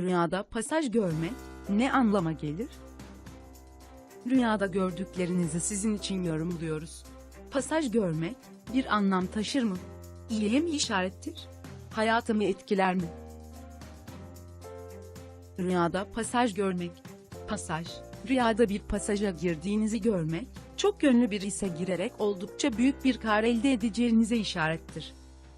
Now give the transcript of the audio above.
Rüyada pasaj görmek ne anlama gelir? Rüyada gördüklerinizi sizin için yorumluyoruz. Pasaj görmek bir anlam taşır mı? İyiye mi işarettir? Hayatımı etkiler mi? Rüyada pasaj görmek. Pasaj, rüyada bir pasaja girdiğinizi görmek, çok yönlü bir ise girerek oldukça büyük bir kar elde edeceğinize işarettir.